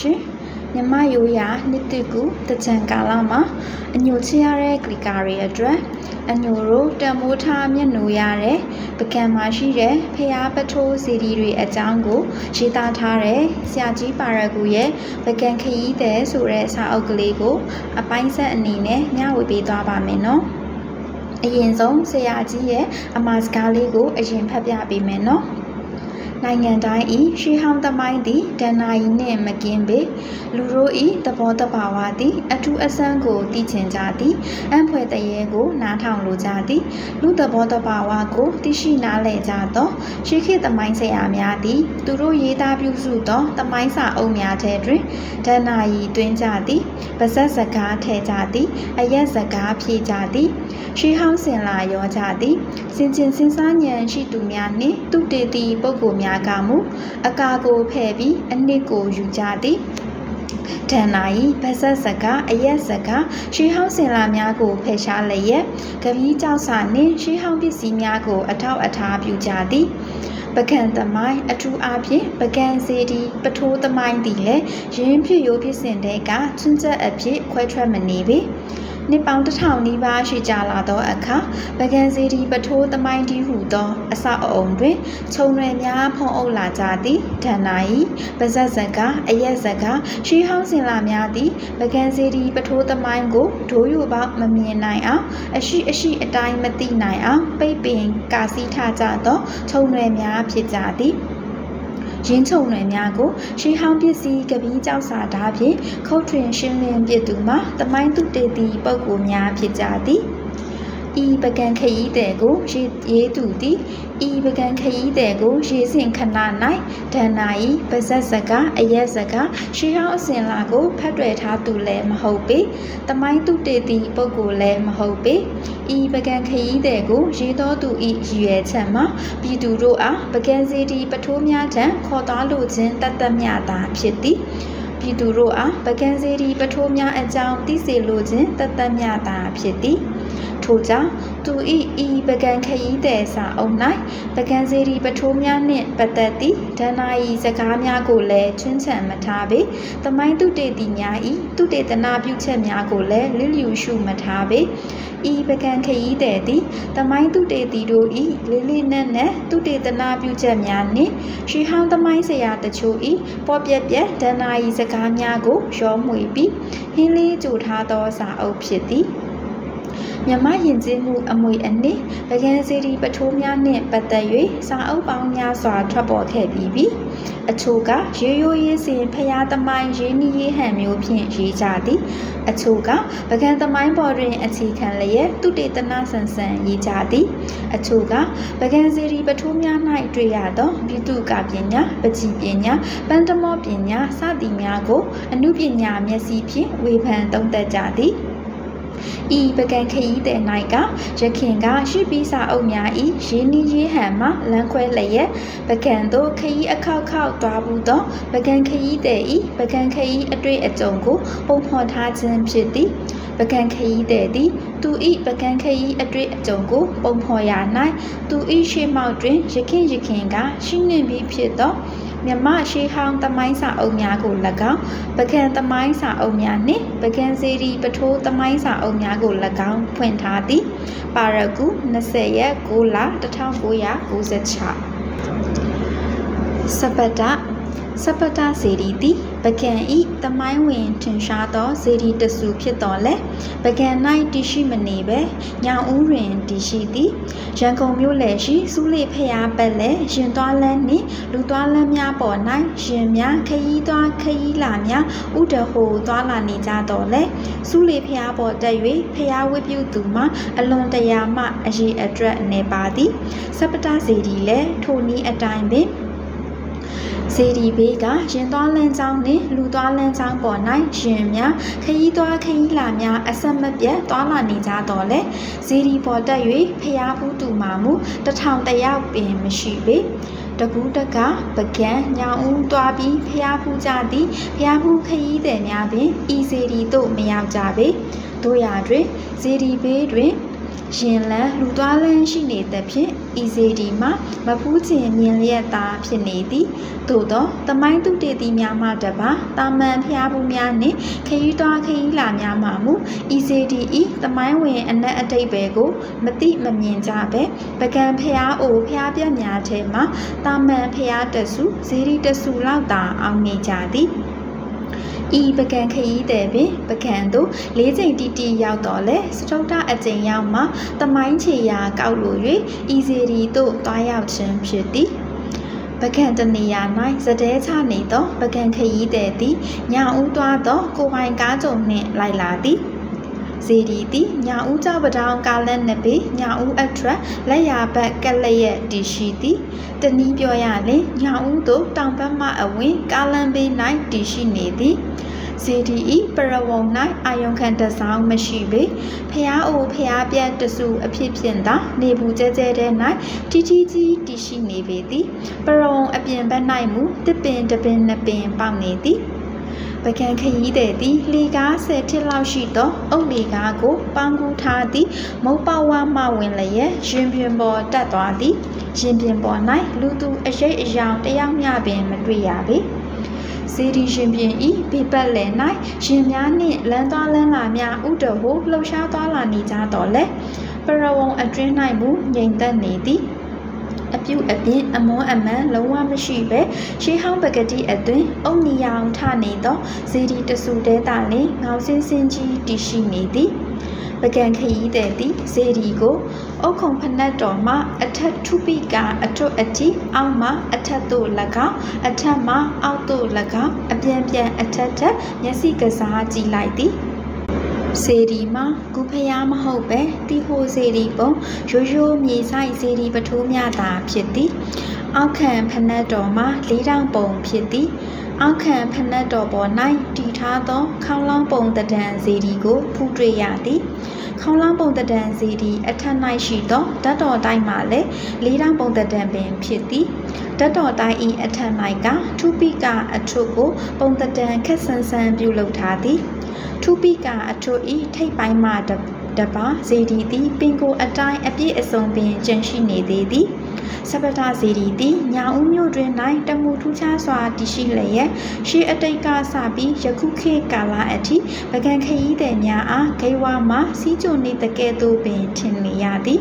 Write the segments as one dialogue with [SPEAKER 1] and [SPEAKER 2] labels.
[SPEAKER 1] ရှင်မြမရိုးရာနှစ်တကူတကြံကာလမှာအညိုချရတဲ့ကလီကာတွေအတွက်အညိုတို့တံမိုးထားမျက်နှာရတဲ့ပကံမှာရှိတဲ့ဖျားပထိုးစီဒီတွေအကြောင်းကိုရေးသားထားတဲ့ဆရာကြီးပါရဂူရဲ့ပကံခရီးတဲ့ဆိုတဲ့စာအုပ်ကလေးကို အပိုင်းဆက်အနေနဲ့မျှဝေပေးသွားပါမယ်နော်အရင်ဆုံးဆရာကြီးရဲ့အမှားစကားလေးကိုအရင်ဖတ်ပြပေးမယ်နော် နိုင်ငံတိုင်းဤရှေးဟောင်းသမိုင်းသည်ဒဏ္ဍာရီနှင့်မကင်းပေလူတို့ဤသဘောတဘာဝသည်အထူးအဆန်းကိုသိချင်ကြသည်အံ့ဖွယ်တရေကိုနားထောင်လိုကြသည်လူသဘောတဘာဝကိုသိရှိနားလည်ကြသောရှေးခေတ်သမိုင်းဆရာများသည်သူတို့ရေးသားပြုစုသောသမိုင်းစာအုပ်များထဲတွင်ဒဏ္ဍာရီတွင်ကြသည်ပါဇက်စကားထဲကြသည်အရက်စကားဖြေကြသည်ရှေးဟောင်းစင်လာရောကြသည်စင်ကျင်စင်စားဉာဏ်ရှိသူများနှင့်သူတေတီပုဂ္ဂိုလ်များကမူအကာကိုဖဲ့ပြီးအနှစ်ကိုယူကြသည်ဒဏ္ဍာရီဗဇက်စကားအရက်စကားရှေးဟောင်းစင်လာများကိုဖယ်ရှားလျက်ကပီးကြောက်စာနှင့်ရှေးဟောင်းပစ္စည်းများကိုအထောက်အထားပြုကြသည်ပကံသမိုင်းအထူးအားဖြင့်ပကံစေတီပထိုးသမိုင်းသည်လည်းရင်းဖြစ်ရိုးဖြစ်စဉ်တဲ့ကချွန်းချက်အဖြစ်ခွဲထွက်မနေပေ နှစ်ပေါင်းတစ်ထောင်နီးပါးရှိကြလာသောအခါပကံစီဒီပထိုးသမိုင်းတီဟုသောအစအအုံတွင်ခြုံရွယ်များဖုံးအုပ်လာကြသည်ဒဏ္ဍာရီပါဇက်စကားအရက်စကားရှေးဟောင်းစင်လာများသည်ပကံစီဒီပထိုးသမိုင်းကိုဒိုးယူပေါမမြင်နိုင်အောင်အရှိအရှိအတိုင်းမသိနိုင်အောင်ပိတ်ပင်ကာစီးထားကြသောခြုံရွယ်များဖြစ်ကြသည် ရင်းချုံနယ်များကိုရှေးဟောင်းပစ္စည်းကပီးကြောက်စာဓာဖြင့်ခုတ်ထွင်ရှင်းလင်းပြသူမှာတမိုင်းသူတေတီပုဂ္ဂိုလ်များဖြစ်ကြသည် ဤပကံခရီးတဲ့ကိုရေးရေးသူသည်ဤပကံခရီးတဲ့ကိုရေးစဉ်ခဏ၌ဒဏ္ဍာဤပါဇက်စကားအရက်စကားရှေးဟောင်းအစဉ်လာကိုဖတ်တွယ်ထားသူလည်းမဟုတ်ပေတမိုင်းသူတေတီပုဂ္ဂိုလ်လည်းမဟုတ်ပေဤပကံခရီးတဲ့ကိုရေးတော်သူဤရည်ရွယ်ချက်မှာပြည်သူတို့အားပကံစီတီပထိုးများထံခေါ်သွားလိုခြင်းတတ်တတ်မြတာဖြစ်သည်ပြည်သူတို့အားပကံစီတီပထိုးများအကြောင်းသိစေလိုခြင်းတတ်တတ်မြတာဖြစ်သည် ထို့ကြောင့်သူဤဤပကံခရီးတဲ့စာအုပ်၌ပကံစီရီပထိုးများနှင့်ပတ်သက်သည့်ဒဏ္ဍာရီစကားများကိုလည်းချွင်းချံမထားပေတမိုင်းသူတေတီများဤသူတေသနာပြုချက်များကိုလည်းလျလျူရှုမထားပေဤပကံခရီးတဲ့သည်တမိုင်းသူတေတီတို့ဤလေးလေးနက်နက်သူတေသနာပြုချက်များနှင့်ရှီဟောင်းတမိုင်းဆရာတချို့ဤပေါ်ပြက်ပြက်ဒဏ္ဍာရီစကားများကိုရောမှွေပြီးဟင်းလေးကြိုထားသောစာအုပ်ဖြစ်သည် မြမယဉ်ကျေးမှုအမွေအနှစ်ပကံစီရီပထိုးများနှင့်ပတ်သက်၍စာအုပ်ပေါင်းများစွာထွက်ပေါ်ခဲ့ပြီးပြီအချို့ကရေရိုးရေးစဉ်ဖျားသမိုင်းရင်းနှီးရေးဟန်မျိုးဖြင့်ရေးကြသည်အချို့ကပကံသမိုင်းပေါ်တွင်အခြေခံလျက်သူတေသနာဆန်ဆန်ရေးကြသည်အချို့ကပကံစီရီပထိုးများ၌တွေ့ရသောပြည်သူကပညာပကြီးပညာပန္တမောပညာစသည်များကိုအမှုပညာမျက်စိဖြင့်ဝေဖန်သုံးသပ်ကြသည် ဤပကံခရီးတဲ့၌ကရခင်ကရှိပြီးစာအုပ်များဤရင်းနှီးရေးဟန်မှလမ်းခွဲလျက်ပကံသို့ခရီးအခောက်ခောက်သွားဘူးသောပကံခရီးတဲ့ဤပကံခရီးအတွေ့အကြုံကိုပုံဖော်ထားခြင်းဖြစ်သည်ပကံခရီးတဲ့သည်သူဤပကံခရီးအတွေ့အကြုံကိုပုံဖော်ရာ၌သူဤရှေးမောက်တွင်ရခင်ရခင်ကရှိနှင့်ပြီးဖြစ်သော မြမရှေးဟောင်းသမိုင်းစာအုပ်များကို၎င်းပကံသမိုင်းစာအုပ်များနှင့်ပကံစေရီပထိုးသမိုင်းစာအုပ်များကို၎င်းဖွင့်ထားသည်ပါရဂူ20ရက်6လ1996စပတ စပတစေရီသည်ပကံဤတမိုင်းဝင်ထင်ရှားသောစေရီတဆူဖြစ်တော်လဲပကံ၌တရှိမနေပဲညောင်ဦးတွင်တရှိသည်ရန်ကုန်မြို့လယ်ရှိစူးလေဖျားပတ်လဲရင်သွားလန်းနှင့်လူသွားလန်းများပေါ်၌ရင်များခရီးသွားခရီးလာများဥဒဟိုသွားလာနေကြတော်လဲစူးလေဖျားပေါ်တက်၍ဖျားဝတ်ပြုသူမှာအလွန်တရာမှအရေးအတွက်နေပါသည်စပတစေရီလဲထိုနည်းအတိုင်းပင် စေဒီဘေးကရင်သွားလန်းချောင်းနှင့်လူသွားလန်းချောင်းပေါ်၌ရင်များခရီးသွားခရီးလာများအဆက်မပြတ်သွားလာနေကြတော့လေစေဒီပေါ်တက်၍ဖျားဘူးတူမာမူတထောင်တယောက်ပင်မရှိပေတကူးတကပကံညောင်ဦးသွားပြီးဖျားဖူးကြသည်ဖျားဖူးခရီးသည်များပင်ဤစေဒီသို့မရောက်ကြပေတို့ရာတွင်စေဒီဘေးတွင် ရင်လန်းလူသွားလန်းရှိနေသဖြင့်ဤစေဒီမှာမဖူးချင်မြင်လျက်သားဖြစ်နေသည်သို့သောတမိုင်းသူတေသည်များမှတပါတာမန်ဖျားဘူးများနှင့်ခရီးသွားခရီးလာများမှမူဤစေဒီဤတမိုင်းဝင်အနက်အတိတ်ပဲကိုမတိမမြင်ကြပဲပကံဖျားအိုဖျားပြက်များထဲမှာတာမန်ဖျားတစုဇေဒီတစုလောက်သာအောင်နေကြသည် ဤပကံခရီးတဲ့ပင်ပကံသို့လေးချိန်တီတီရောက်တော့လဲစတုတ္ထအကျိန်ရောက်မှတမိုင်းချေရာကောက်လို၍ဤစီရီသို့တွားရောက်ခြင်းဖြစ်သည်ပကံတနေရာ၌စတဲချနေသောပကံခရီးတဲ့သည်ညာဦးတွားသောကိုပိုင်ကားကြုံနှင့်လိုက်လာသည် ဇေဒီသည်ညာဦးကြောက်ပတောင်ကားလက်နှစ်ပေညာဦးအထက်လက်ရာဘက်ကက်လက်ရဲ့တည်ရှိသည်တနည်းပြောရလျင်ညာဦးသို့တောင်ဘက်မှအဝင်ကားလမ်းဘေး၌တည်ရှိနေသည်ဇေဒီဤပရဝုံ၌အာယုံခံတဆောင်မရှိပေဖျားအိုဖျားပြတ်တစုအဖြစ်ဖြင့်သာနေဘူးကျဲကျဲတဲ့၌တီတီကြီးတည်ရှိနေပေသည်ပရဝုံအပြင်ဘက်၌မူတစ်ပင်တစ်ပင်နှစ်ပင်ပေါက်နေသည် ပကံခရီးတဲ့သည်လေကားဆယ်ထစ်လောက်ရှိသောအုတ်လေကားကိုပေါင်းကူးထားသည်မုတ်ပေါဝါမှဝင်လျက်ရင်ပြင်ပေါ်တက်သွားသည်ရင်ပြင်ပေါ်၌လူသူအရိပ်အယောင်တယောက်မျှပင်မတွေ့ရပေစေဒီရှင်ပြင်ဤဘေပတ်လည်၌ရှင်များနှင့်လမ်းသွားလမ်းလာများဥတဟုလှုပ်ရှားသွားလာနေကြတော်လဲပရဝုံအတွင်း၌မူငြိမ်သက်နေသည် အပြုတ်အပြင်းအမွန်းအမှန်လုံးဝမရှိပဲရှေးဟောင်းပကတိအတွင်အုံနီယောင်ထနေသောဇေဒီတဆူတဲတာလင်ငောင်စင်းစင်းကြီးတည်ရှိနေသည်ပကံခရီးတဲ့သည်ဇေဒီကိုအုတ်ခုံဖနက်တော်မှအထက်ထုပိကအထွတ်အတီအောက်မှအထက်သို့၎င်းအထက်မှအောက်သို့၎င်းအပြန်ပြန်အထက်ထက်မျက်စိကစားကြည့်လိုက်သည် စေဒီမှာကုဖျားမဟုတ်ပဲတီဟိုစေဒီပုံရိုးရိုးမြေဆိုင်စေဒီပထိုးမြတာဖြစ်သည်အောက်ခံဖနက်တော်မှာလေးတောင်ပုံဖြစ်သည်အောက်ခံဖနက်တော်ပေါ်၌တည်ထားသော ခေါင်းလောင်းပုံတဒံစေဒီကိုဖူးတွေ့ရသည်ခေါင်းလောင်းပုံတဒံစေဒီအထက်၌ရှိသောဓာတ်တော်တိုင်းမှာလည်းလေးတောင်ပုံတဒံပင်ဖြစ်သည်ဓာတ်တော်တိုင်း၏အထက်၌ကထူပိကအထုကိုပုံတဒံခက်ဆန်ဆန်ပြုလုပ်ထားသည် ထူပိကအထု၏ထိပ်ပိုင်းမှတတပါဇေဒီသည်ပင်ကိုအတိုင်းအပြည့်အစုံပင်ကျန်ရှိနေသေးသည်စပတာဇီဒီသည်ညာဦးမြို့တွင်၌တမှုထူးခြားစွာတည်ရှိလျက်ရှေးအတိတ်ကစပြီးယခုခေတ်ကာလအထိပကံခရီးသည်များအားဂိဝါမှစီးကြိုနေတဲ့ကဲ့သို့ပင်ထင်နေရသည်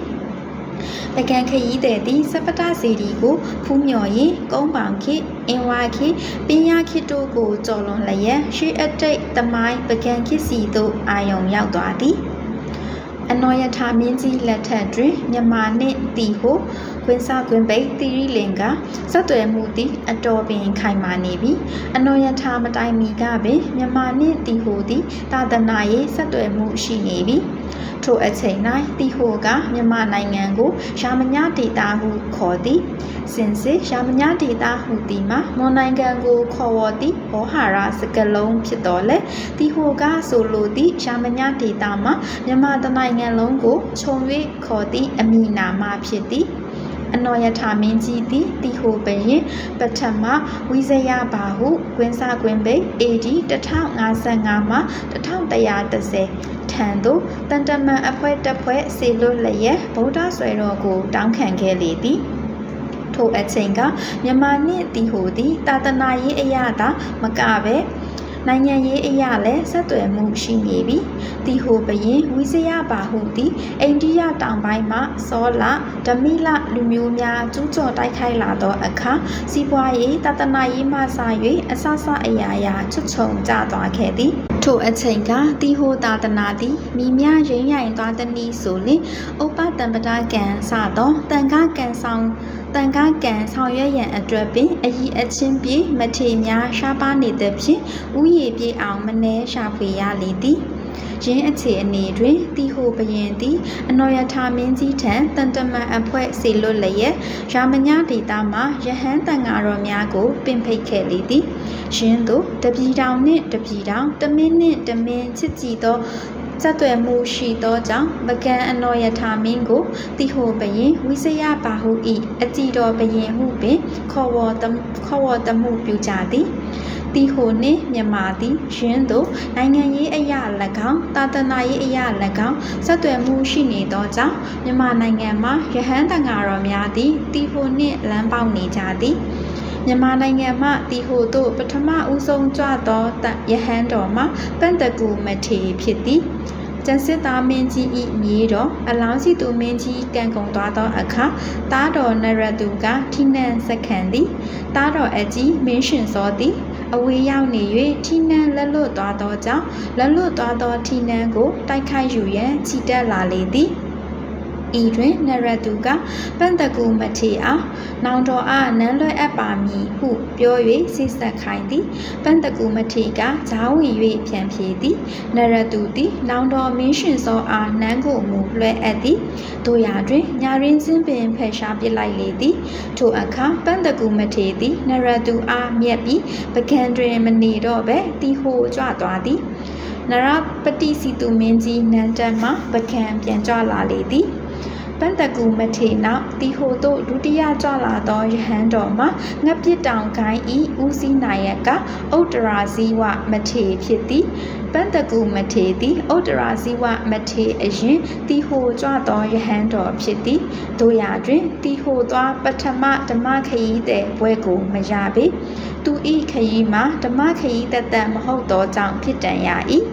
[SPEAKER 1] ပကံခရီးသည်သည်စပတာစီဒီကိုဖူးမြော်ရင်ကုန်းပောင်ခေအင်ဝါခေပင်ရခေတို့ကိုကြော်လွန်လျက်ရှေးအတိတ်တမိုင်းပကံခေစီသို့အာယုံရောက်သွားသည်အနော်ယထာမင်းကြီးလက်ထက်တွင်မြမာနှင့်တီဟုကွင်းစားကွင်းပိတ်တီရီလင်ကစက်သွယ်မှုသည်အတော်ပင်ခိုင်မာနေပြီအနော်ယထာမတိုင်မီကပင်မြမာနှင့်တီဟုသည်သာသနာရေးစက်သွယ်မှုရှိနေပြီ ထိုအချိန်၌တီဟိုကမြန်မာနိုင်ငံကိုရာမညဒေတာဟုခေါ်သည်စင်စစ်ရာမညဒေတာဟုသည်မှာမွန်နိုင်ငံကိုခေါ်ဝေါ်သည့်ဘောဟာရစကလုံးဖြစ်တော်လဲတီဟိုကဆိုလိုသည့်ရာမညဒေတာမှာမြန်မာတနိုင်ငံလုံးကိုခြုံ၍ခေါ်သည့်အမည်နာမဖြစ်သည် အနော်ယထာမင်းကြီးသည်တီဟိုပရင်ပထမဝိဇယဘာဟုကွင်းစားကွင်းပိတ် AD 1055မှ1130ထံသို့တန်တမန်အဖွဲ့တပ်ဖွဲ့စေလွတ်လျက်ဗုဒ္ဓဆွေတော်ကိုတောင်းခံခဲ့လေသည်ထိုအချိန်ကမြန်မာနှင့်တီဟိုသည်တာတနာရေးအရာသာမကပဲ နိုင်ငံရေးအရာလည်းဆက်သွယ်မှုရှိနေပြီ။တီဟိုဘရင်ဝိဇယဘာဟုသည်အိန္ဒိယတောင်ပိုင်းမှစောလဓမိလလူမျိုးများကျူးကျော်တိုက်ခိုက်လာသောအခါစီးပွားရေးတသနာရေးမှစ၍အဆဆအရာရာချွတ်ချုံကျသွားခဲ့သည်။ထိုအချိန်ကတီဟိုသာသနာသည်မိမြရင်းရိုင်သွားသည်နည်းဆိုလျှင်ဥပတံပဒကံစသောတန်ခကံဆောင်တန်ခကံဆောင်ရွက်ရန်အတွက်ပင်အည်အချင်းပြေမထေများရှားပါနေသဖြင့်ဥယျေပြေအောင်မနှဲရှာဖွေရလေသည် ရင်းအခြေအနေတွင်တီဟိုဘရင်သည်အနော်ယထာမင်းကြီးထံတန်တမန်အဖွဲ့စေလွတ်လျက်ရာမညဒေတာမှယဟန်တန်ဃာတော်များကိုပင်ဖိတ်ခဲ့လေသည်ရင်းတို့တပြည်တောင်နှင့်တပြည်တောင်တမင်းနှင့်တမင်းချစ်ကြည်သော စက်သွယ်မှုရှိသောကြောင့်ပကံအနော်ယထာမင်းကိုတိဟိုဘရင်ဝိစယဘာဟုဤအကြည်တော်ဘရင်ဟုပင်ခေါ်ဝေါ်ခေါ်ဝေါ်တမှုပြုကြသည်တီဟိုနှင့်မြန်မာသည်ယင်းသို့နိုင်ငံရေးအရာ၎င်းသာသနာရေးအရာ၎င်းဆက်သွယ်မှုရှိနေသောကြောင့်မြန်မာနိုင်ငံမှာယဟန်တန်ဃာတော်များသည်တီဟိုနှင့်လမ်းပေါက်နေကြသည် မြန်မာနိုင်ငံမှတီဟိုသို့ပထမဦးဆုံးကြွသောယဟန်တော်မှာပန့်တကူမထေဖြစ်သည်ကျန်စစ်သားမင်းကြီးဤမြေတော်အလောင်းစီသူမင်းကြီးကံကုန်သွားသောအခါတားတော်နရတုကထိနှံစက္ခံသည်တားတော်အကြီးမင်းရှင်စောသည်အဝေးရောက်နေ၍ထိနှံလက်လွတ်သွားသောကြောင့်လက်လွတ်သွားသောထိနှံကိုတိုက်ခိုက်ယူရန်ချီတက်လာလေသည် ဤတွင်နရတုကပန့်တကူမထေအားနောင်တော်အားနန်းလွဲအပ်ပါမည်ဟုပြော၍စိတ်ဆက်ခိုင်းသည်ပန့်တကူမထေကဂျားဝင်၍ပြန်ပြေသည်နရတုသည်နောင်တော်မင်းရှင်စောအားနန်းကိုမူလွှဲအပ်သည်တို့ရာတွင်ညာရင်းချင်းပင်ဖယ်ရှားပစ်လိုက်လေသည်ထိုအခါပန့်တကူမထေသည်နရတုအားမြက်ပြီးပကံတွင်မနေတော့ပဲတီဟိုကြွသွားသည်နရပတိစီတုမင်းကြီးနန်းတက်မှပကံပြန်ကြွလာလေသည် ပန့်တကူမထေနောက်တီဟိုတို့ဒုတိယကြွလာသောယဟန်တော်မှာငှက်ပြစ်တောင်ကိုင်းဤဦးစီးနိုင်ရကဥတ္တရာဇီဝမထေဖြစ်သည်ပန့်တကူမထေသည်ဥတ္တရာဇီဝမထေအရင်တီဟိုကြွသောယဟန်တော်ဖြစ်သည်တို့ရာတွင်တီဟိုသောပထမဓမ္မခရီးတဲ့ဘွဲကိုမရပေသူဤခရီးမှာဓမ္မခရီးတသက်မဟုတ်သောကြောင့်ဖြစ်တန်ရ၏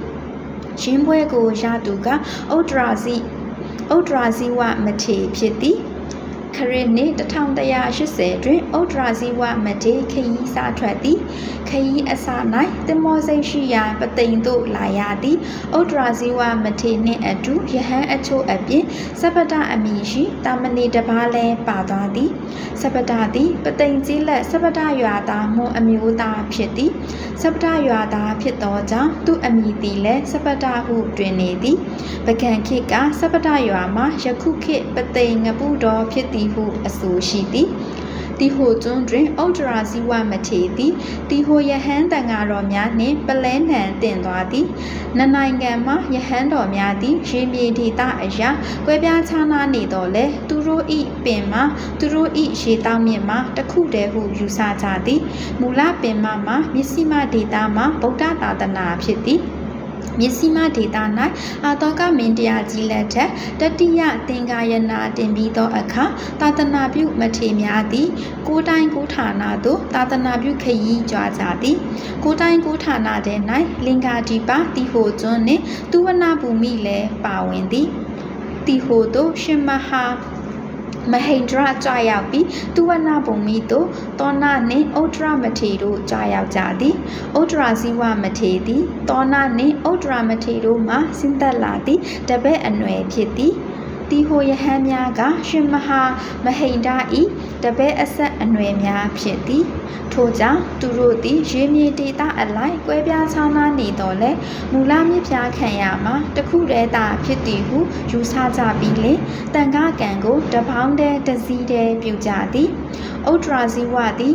[SPEAKER 1] ရင်းပွဲကိုရသူကဥတ္တရာဇီ ဥဒရာဇီဝမထေဖြစ်သည် ခရစ်နှစ်1180တွင်ဥဒရာဇီဝမထေခရီးစားထွက်သည်ခရီးအစ၌တမောစိတ်ရှိရာပသိမ်သို့လာရသည်ဥဒရာဇီဝမထေနှင့်အတူယဟန်အချို့အပြင်စပတအမည်ရှိတာမဏေတပါးလဲပါသွားသည်စပတသည်ပသိမ်ကြီးလက်စပတရွာသားမွန်အမျိုးသားဖြစ်သည်စပတရွာသားဖြစ်သောကြောင့်သူအမည်သည်လည်းစပတဟုတွင်နေသည်ပကံခေတ်ကစပတရွာမှာယခုခေတ်ပသိမ်ငပုတော်ဖြစ်သည်ဟုအဆိုရှိသည်တီဟိုကျွန်းတွင်ဥဒ္ဒရာဇီဝမထေသည်တီဟိုယဟန်တန်ဃာတော်များနှင့်ပလဲနံတင်သွားသည်နနိုင်ငံမှယဟန်တော်များသည်ရေမြေဒေသအရာကွဲပြားခြားနားနေတော်လဲသူတို့ဤပင်မှာသူတို့ဤရေတောင်းမြင့်မှာတခုတည်းဟုယူဆကြသည်မူလပင်မမှာမြစ္စည်းမဒေသမှာဗုဒ္ဓသာသနာဖြစ်သည် မြစ္စည်းမဒေတာ၌အာတောကမင်းတရားကြီးလက်ထက်တတိယသင်္ကာယနာတင်ပြီးသောအခါသာသနာပြုမထေများသည် ကိုတိုင်းကိုဌာနသို့သာသနာပြုခရီးကြွားကြသည်ကိုတိုင်းကိုဌာနထဲ၌လင်္ကာဒီပါတီဟိုကျွန်းနှင့်သူဝနာဘူမိလည်းပါဝင်သည်တီဟိုတို့ရှင်မဟာ မဟိန္ဒြကြွရောက်ပြီးသူဝနာဘုံမီတို့တောနာနှင့်ဥဒ္ဒရမထေတို့ကြွရောက်ကြသည်ဥဒ္ဒရာဇီဝမထေသည်တောနာနှင့်ဥဒ္ဒရမထေတို့မှဆင်းသက်လာသည်တပည့်အနွယ်ဖြစ်သည် တီဟိုယဟန်များကရှင်မဟာမဟိန္ဒဤတပည့်အဆက်အနွယ်များဖြစ်သည်ထို့ကြောင့်သူတို့သည်ရေမြေဒေသအလိုက်ကွဲပြားခြားနားနေတော်လဲမူလမြစ်ပြားခံရမှာတခုတည်းသာဖြစ်သည်ဟုယူဆကြပြီးလင်တန်ခါကံကိုတပေါင်းတည်းတစည်းတည်းပြုကြသည်ဥဒ္ဒရာဇီဝသည်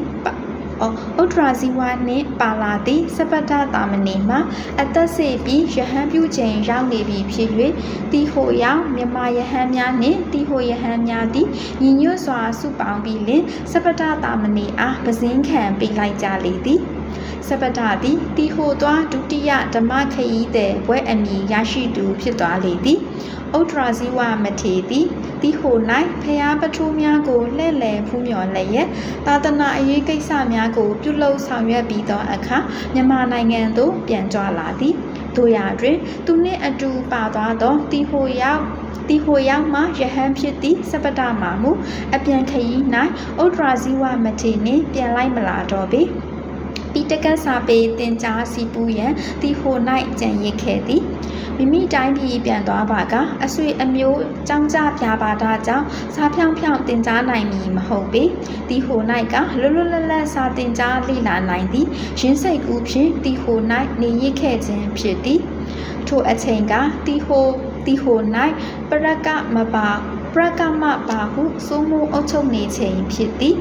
[SPEAKER 1] ဩဥဒ္ဒရာဇီဝနှင့်ပါလာသည့်စပတ္တတာမဏီမှာအသက်စေပြီးယဟန်ပြုချိန်ရောက်နေပြီဖြစ်၍တီဟိုရောက်မြမယဟန်များနှင့်တီဟိုယဟန်များသည်ညီညွတ်စွာစုပေါင်းပြီးလင်စပတ္တတာမဏီအားပစင်းခံပေးလိုက်ကြလေသည်စပတသည်တီဟိုသွားဒုတိယဓမ္မခရီးတဲ့ဘွဲအမည်ရရှိသူဖြစ်သွားလေသည်ဥဒ္ဒရာဇီဝမထေသည် တီဟို၌ဖျားပထိုးများကိုလှဲ့လည်ဖူးမြော်လျက်သာသနာအရေးကိစ္စများကို ပြုလုပ်ဆောင်ရွက်ပြီးသောအခါမြန်မာနိုင်ငံသို့ပြန်ကြွလာသည်တို့ရာတွင် သူနှင့်အတူပါသွားသောတီဟိုရောက်တီဟိုရောက်မှယဟန်ဖြစ်သည့်စပတမာမူအပြန်ခရီး၌ဥဒ္ဒရာဇီဝမထေနှင့်ပြန်လိုက်မလာတော့ပေ ပိတကတ်စာပေတင်ကြားစီပူရန်တီဟို၌ကြံရစ်ခဲ့သည်မိမိတိုင်းပြည်ပြန်သွားပါကအဆွေအမျိုးចောင်းကြပြပါတာကြောင့်စားဖြောင်းဖြောင်းတင်ကြားနိုင်မည်မဟုတ်ပေတီဟို၌ကလွတ်လွတ်လပ်လပ်စာတင်ကြားလေ့လာနိုင်သည်ရင်းစိတ်ကူးဖြင့်တီဟို၌နေရစ်ခဲ့ခြင်းဖြစ်သည်ထိုအချိန်ကတီဟိုတီဟို၌ပရကမပါပရကမပါဟုစိုးမိုးအုပ်ချုပ်နေချိန်ဖြစ်သည်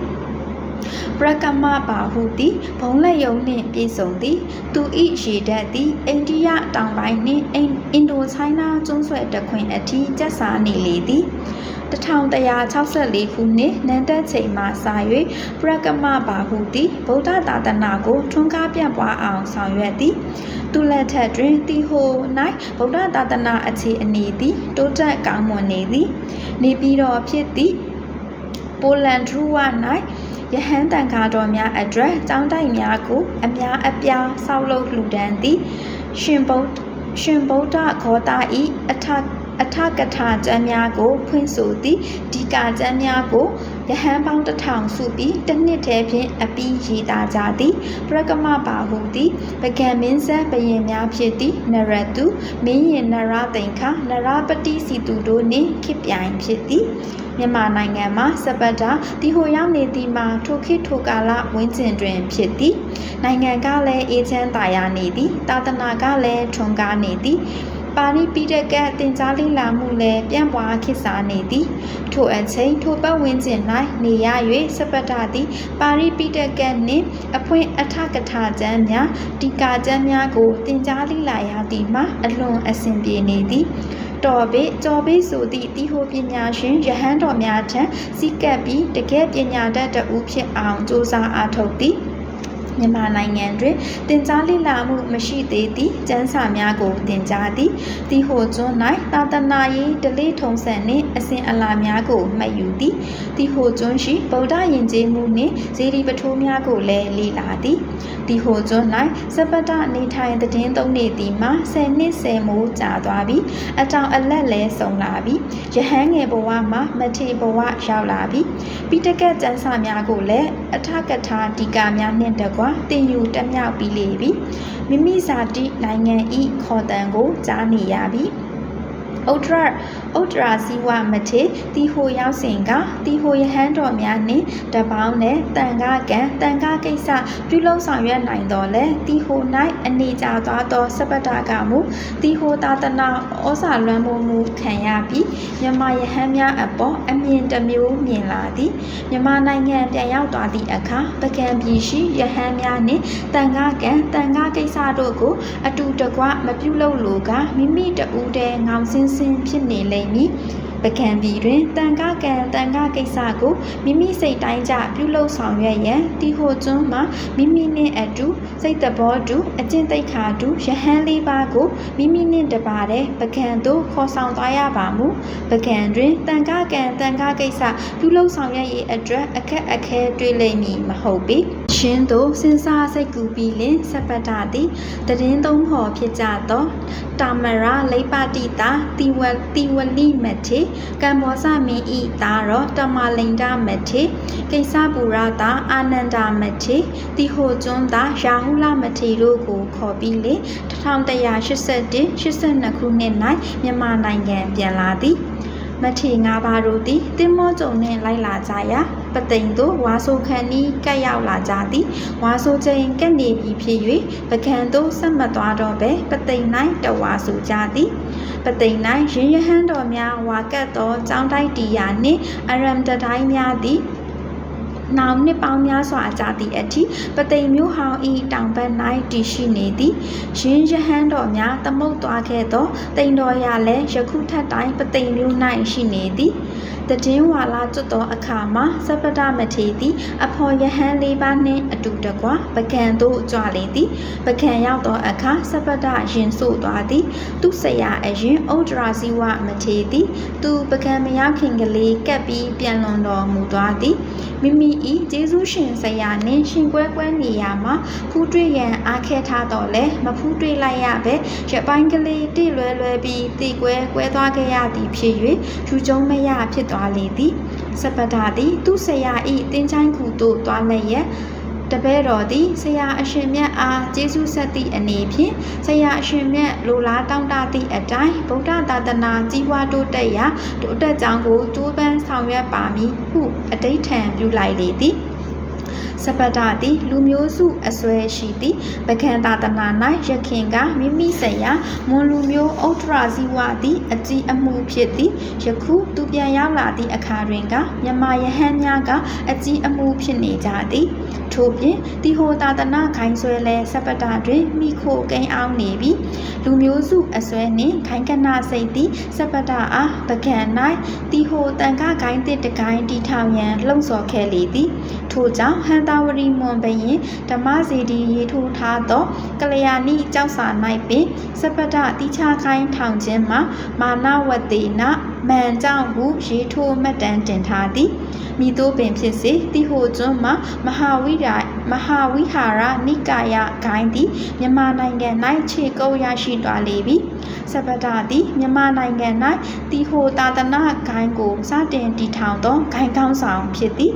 [SPEAKER 1] ပရကမပါဟုသည်ဘုံလက်ယုံနှင့်ပြည့်စုံသည် သူဤရေဓာတ်သည်အိန္ဒိယတောင်ပိုင်းနှင့်အင်ဒိုချိုင်းနာကျွန်းဆွယ်တခွင်အထိကျက်စားနေလေသည်1164ခုနှစ်နန်းတက်ချိန်မှစ၍ပရကမဘာဟုသည်ဗုဒ္ဓသာသနာကိုထွန်းကားပြန့်ပွားအောင်ဆောင်ရွက်သည်သူလက်ထက်တွင်တီဟို၌ဗုဒ္ဓသာသနာအခြေအနေသည်တိုးတက်ကောင်းမွန်နေသည် နေပြည်တော်ဖြစ်သည့်ပိုလန်ဒရူဝ၌ ယဟန်တန်ခါတော်များအတွက်ចောင်းတိုက်များကိုအများအပြားဆောက်လုပ်လှူဒန်းသည်ရှင်ဗုဒ္ဓရှင်ဗုဒ္ဓခောတာဤအထအထကထာကျမ်းများကို ဖွင့်ဆိုသည်ဒီကာကျမ်းများကို ယဟန်ပေါင်းတစ်ထောင်စုပြီးတစ်နှစ်တည်းဖြင့်အပြီးရေးသားကြသည်ပရကမပါဟုသည်ပကံမင်းဆက်ဘယင်များဖြစ်သည့်နရတုမင်းရင်နရသိန်ခနရပတိစီတုတို့နှင့်ခေပြိုင်ဖြစ်သည်မြန်မာနိုင်ငံမှာစပတ္တာတီဟိုရောက်နေသည်မှာထိုခေတ်ထိုကာလဝင်းကျင်တွင်ဖြစ်သည်နိုင်ငံကလည်းအေးချမ်းသာယာနေသည် သာသနာကလည်းထွန်းကားနေသည် ပါဠိပိဋကတ်တင်ကြားလေးလာမှုလည်းပြန့်ပွားခေတ်စားနေသည်ထိုအချိန်ထိုပတ်ဝန်းကျင်၌နေရ၍စပတ္တာသည်ပါဠိပိဋကတ်နှင့်အဖွင့်အထကထာကျမ်းများဒီကာကျမ်းများကိုတင်ကြားလေးလာရသည်မှာအလွန်အဆင်ပြေနေသည်တော်ပေကြော်ပေဆိုသည့်တိဟိုပညာရှင်ယဟန်တော်များထံစီကပ်ပြီးတကယ်ပညာတတ်တဦးဖြစ်အောင်စ조사အားထုတ်သည် မြန်မာနိုင်ငံတွင်တင် जा လိလာမှုမရှိသေးသည့်ကျမ်းစာများကိုတင် जा သည်တီဟိုကျွန်း၌သာသနာရေးဒလိထုံစံနှင့်အစဉ်အလာများကိုမှတ်ယူသည်တီဟိုကျွန်းရှိဗုဒ္ဓယဉ်ကျေးမှုနှင့်ဇေဒီပထိုးများကိုလည်းလေ့လာသည်တီဟိုကျွန်း၌စပတ္တနေထိုင်သတင်းသုံးနေသည်မှာ10နှစ်10မိုးကြာသွားပြီအတောင်အလက်လဲဆုံလာပြီယဟန်ငယ်ဘဝမှာမထေဘဝရောက်လာပြီပိဋကတ်ကျမ်းစာများကိုလည်းအထကထာဒီကာများနှင့်တကွတင်ယူတက်မြောက်ပြီးလေပြီမိမိဇာတိနိုင်ငံဤခေါ်တန်ကိုကြားနေရပြီဥဒရဥဒရာဇီဝမထေတီဟိုရောက်စဉ်ကတီဟိုယဟန်တော်များနှင့်တပေါင်းနဲ့တန်ခါကံတန်ခါကိစ္စပြုလုပ်ဆောင်ရွက်နိုင်တော်လဲတီဟို၌အနေကြသွားသောစပတ္တကမူတီဟိုသာသနာဩဇာလွှမ်းမိုးမှုခံရပြီးမြမယဟန်များအပေါ်အမြင်တစ်မျိုးမြင်လာသည်မြမနိုင်ငံပြန်ရောက်သွားသည့်အခါပကံပြည်ရှိယဟန်များနှင့်တန်ခါကံတန်ခါကိစ္စတို့ကို အတူတကွမပြုလုပ်လိုကမိမိတဦးတည်းငောင်စင်းစင်းဖြစ်နေလိမ့်မည်ပကံပြည်တွင်တန်ခကံတန်ခကိစ္စကိုမိမိစိတ်တိုင်းကြပြုလုပ်ဆောင်ရွက်ရန်တီဟိုကျွန်းမှာမိမိနှင့်အတူစိတ်တဘောတူအကျင့်သိက္ခာတူယဟန်လေးပါးကိုမိမိနှင့်တပါတဲ့ပကံသို့ခေါ်ဆောင်သွားရပါမူပကံတွင်တန်ခကံတန်ခကိစ္စပြုလုပ်ဆောင်ရွက်ရေးအတွက်အခက်အခဲတွေ့လိမ့်မည်မဟုတ်ပေ ရှင်တို့စဉ်းစားစိတ်ကူပြီးလင်စပတ္တသည်တည်င်းသုံးဖော်ဖြစ်ကြသောတာမရလိပ္ပတိတာတိဝတိဝလိမထေကမ္ဘောဇမင်းဤသားတော်တမလိန်ဒမထေကိစ္စပူရတာအာနန္ဒမထေတိဟိုကျွန်းသားရာဟုလမထေတို့ကိုခေါ်ပြီးလေ1181 82ခုနှစ်၌မြန်မာနိုင်ငံပြန်လာသည်မထေငါးပါးတို့သည်တင်မောကြုံနှင့်လိုက်လာကြရာ ပသိမ်သို့ဝါဆိုခန်နီးကပ်ရောက်လာကြသည်ဝါဆိုချိန်ကက်နေပြီဖြစ်၍ပကံသို့ဆက်မသွားတော့ပဲပသိမ်၌တဝါဆိုကြသည်ပသိမ်၌ရင်ရဟန်းတော်များဝါကတ်သောចောင်းတိုက်တီယာနှင့်အရမ်တတိုင်းများသည်နောင်နှစ်ပေါင်းများစွာကြာသည့်အထိပသိမ်မျိုးဟောင်းဤတောင်ဘက်၌တည်ရှိနေသည်ရင်းရဟန်းတော်များသမုတ်သွားခဲ့သောတိမ်တော်ရလည်းယခုထက်တိုင်းပသိမ်မျိုး၌ရှိနေသည် တည်င်းဝါလာကျွတ်သောအခါမှာစပဒမထေသည်အဖော်ယဟန်လေးပါးနှင့်အတူတကွပကံသို့ကြွလေသည်ပကံရောက်သောအခါစပဒရင်ဆို့သွားသည် သူဆရာအရင်ဩဒရာဇီဝမထေသည် သူပကံမရောက်ခင်ကလေးကပ်ပြီးပြန်လွန်တော်မူသွားသည်မိမိဤကျေးဇူးရှင်ဆရာနှင့်ရှင်ကွဲကွဲနေရာမှာဖူးတွေ့ရန်အားခဲထားတော့လဲမဖူးတွေ့လိုက်ရပဲရပိုင်းကလေးတိလွယ်လွယ်ပြီးတိကွဲကွဲသွားခဲ့ရသည်ဖြစ်၍ယူကျုံမရဖြစ်သွားလေသည်စပဒာသည်သူဆရာဤတင်ချိုင်းခုသို့သွားလျက်တပည့်တော်သည်ဆရာအရှင်မြတ်အားကျေးဇူးဆက်သည့်အနေဖြင့်ဆရာအရှင်မြတ်လိုလားတောင်းတသည့်အတိုင်းဗုဒ္ဓသာသနာကြီးပွားတိုးတက်ရာတိုးတက်ကြောင်းကိုကြိုးပမ်းဆောင်ရွက်ပါမည်ဟုအတိတ်ထံပြုလိုက်လေသည် စပတသည်လူမျိုးစုအစွဲရှိသည်ပကံသာသနာ၌ရခင်ကမိမိဆရာမွန်လူမျိုးဥထရာဇီဝသည်အကြည်အမှုဖြစ်သည်ယခုသူပြန်ရောက်လာသည့်အခါတွင်ကမြမယဟန်များကအကြည်အမှုဖြစ်နေကြသည်ထိုထို့ပြင်တီဟိုတာတနာခိုင်းဆွဲလဲစပတာတွင်မိခိုကိန်းအောင်နေပြီးလူမျိုးစုအစွဲနှင့်ခိုင်းကနာစိတ်သည်စပတာအားပကံ၌တီဟိုတန်ကခိုင်းတစ်တကိုင်းတီထောင်ရန်လှုံ့ဆော်ခဲ့လေသည်ထို့ကြောင့်ဟန်တာဝရီမွန်ဘရင်ဓမ္မစီဒီရေးထိုးထားသောကလျာဏိကြောက်စာ၌ပင်စပတာတိချခိုင်းထောင်ခြင်းမှာမာနဝတေန မန်ကြောင့်ဟုရေးထိုးမှတ်တမ်းတင်ထားသည်မိတို့ပင်ဖြစ်စေတိဟိုကျွန်းမှာမဟာဝိရာမဟာဝိဟာရနိကာယဂိုင်းသည်မြန်မာနိုင်ငံ၌ခြေကုပ်ရရှိသွားလေပြီစပတာသည်မြန်မာနိုင်ငံ၌တိဟိုတာသနာဂိုင်းကိုစတင်တည်ထောင်သောဂိုင်းကောင်းဆောင်ဖြစ်သည်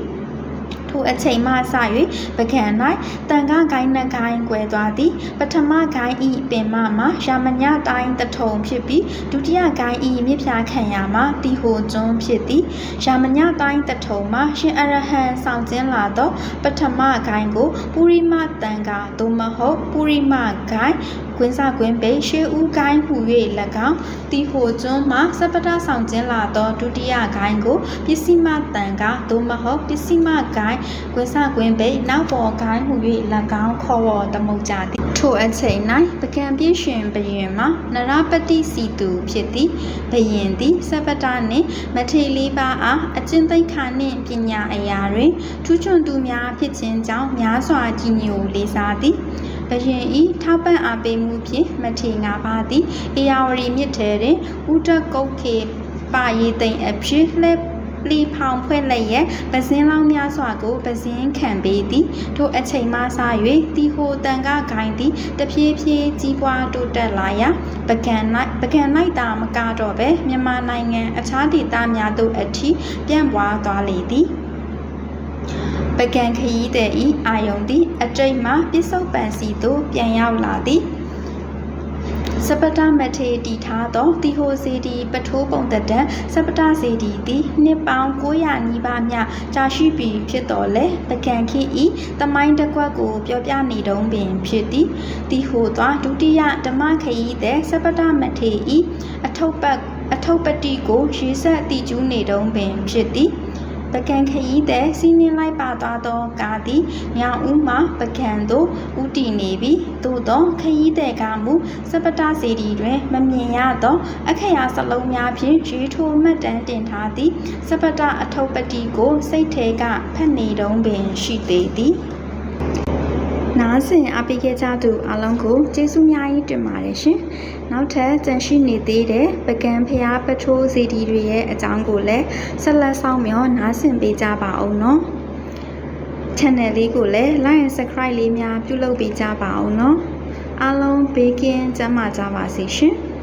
[SPEAKER 1] ထိုအချိန်မှစ၍ပကံ၌တန်ခါဂိုင်းနှဂိုင်းကွယ်သွားသည် ပထမဂိုင်းဤပင်မမှာရာမညတိုင်းတထုံဖြစ်ပြီးဒုတိယဂိုင်းဤမြစ်ဖြာခံရမှာတီဟိုကျွန်းဖြစ်သည်ရာမညတိုင်းတထုံမှာရှင်အရဟံဆောင်ကျင်းလာသော ပထမဂိုင်းကိုပူရိမတန်ခါသို့မဟုတ်ပူရိမဂိုင်းကွင်းစကွင်းပိတ်ရှေးဦးဂိုင်းဟူ၍၎င်းတီဟိုကျွန်းမှာစပတာဆောင်ကျင်းလာသောဒုတိယဂိုင်းကိုပစ္စည်းမတန်ကားသို့မဟုတ်ပစ္စည်းမဂိုင်းကွင်းစကွင်းပိတ်နောက်ပေါ်ဂိုင်းဟူ၍၎င်းခေါ်ဝေါ်သမုတ်ကြသည်ထိုအချိန်၌ပကံပြည့်ရှင်ဘယင်မှာနရပတိစီတူဖြစ်သည်ဘယင်သည်စပတာနှင့်မထေလေးပါးအားအကျဉ်သိက္ခာနှင့်ပညာအရာတွင်ထူးချွန်သူများဖြစ်ခြင်းကြောင့်များစွာကြီးညိုလေးစားသည် ဘရင်ဤထောက်ပံ့အားပေးမှုဖြင့်မထေငါးပါးသည်အေယာဝတီမြစ်ထဲတွင်ဥဒကုတ်ခေပါရီသိမ်အဖြစ်လှက်လီဖောင်ဖွဲ့လက်ရဲ့ပစင်းလောင်းများစွာကိုပစင်းခံပေးသည်ထိုအချိန်မှစ၍တီဟိုတန်ကဂိုင်းသည်တဖြည်းဖြည်းကြီးပွားတိုးတက်လာရာပကံ၌ပကံ၌သာမကတော့ပဲမြန်မာနိုင်ငံအခြားဒေသများသို့အထိပြန့်ပွားသွားလေသည် ပကံခရီးတဲ့ဤအာယုံသည်အတိတ်မှပစ္စုပန်စီသို့ပြန်ရောက်လာသည်စပတမထေတီထားသောတီဟိုစီဒီပထိုးပုံတတန်စပတစီဒီသည်နှစ်ပေါင်း900နီးပါးမြကြာရှိပြီဖြစ်တော်လဲပကံခိဤတမိုင်းတစ်ခွက်ကိုပြောပြနေတုံးပင်ဖြစ်သည်တီဟိုသောဒုတိယဓမ္မခရီးတဲ့စပတမထေဤအထုပ်ပတ်အထုပ်ပတိကိုရေးဆက်တည်ကျူးနေတုံးပင်ဖြစ်သည် ပကံခရီးတဲ့စီးနှင်းလိုက်ပါသွားသောကားသည်ညောင်ဦးမှပကံသို့ဥတီနေပြီးသို့သောခရီးတဲ့ကမူစပတာစီဒီတွင်မမြင်ရသောအခရာစလုံးများဖြင့်ရေးထိုးမှတ်တမ်းတင်ထားသည့်စပတာအထုပ်ပတိကိုစိတ်ထဲကဖတ်နေတုံးပင်ရှိသေးသည် နားဆင်အားပေးခဲ့ကြသူအားလုံးကိုကျေးဇူးများကြီးတင်ပါတယ်ရှင်။နောက်ထပ်ကြန့်ရှိနေသေးတဲ့ပကံဖျားပထိုးစီဒီတွေရဲ့အကြောင်းကိုလည်းဆက်လက်ဆောင်မျှော်နားဆင်ပေးကြပါအောင်နော်။ channel လေးကိုလည်း like and subscribe လေးများပြုလုပ်ပေးကြပါအောင်နော်။အားလုံးဘေးကင်းကျန်းမာကြပါစေရှင်။